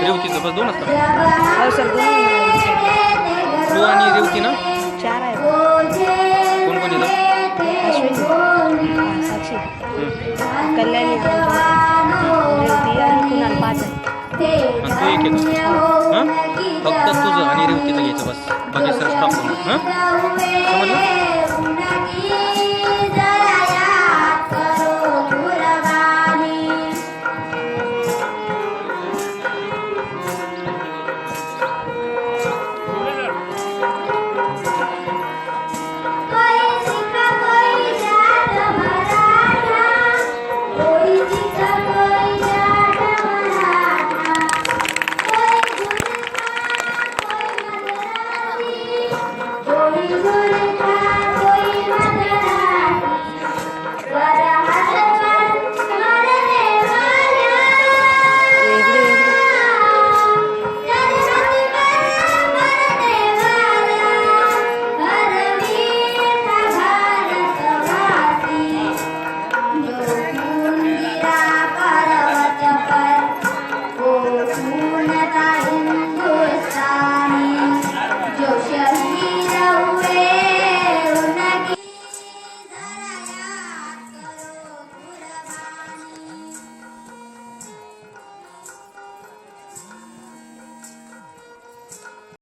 रेवतीचं बस दोन हो सर तू आणि रेवती ना? चार आहे कोण कोण येतं अश्विनी साक्षी. कल्याणी म्हणजे आणि पाच आहे तू. एक फक्त तुझं आणि रेवतीचं घ्यायचं बस. बघितलं सर स्टॉप हां?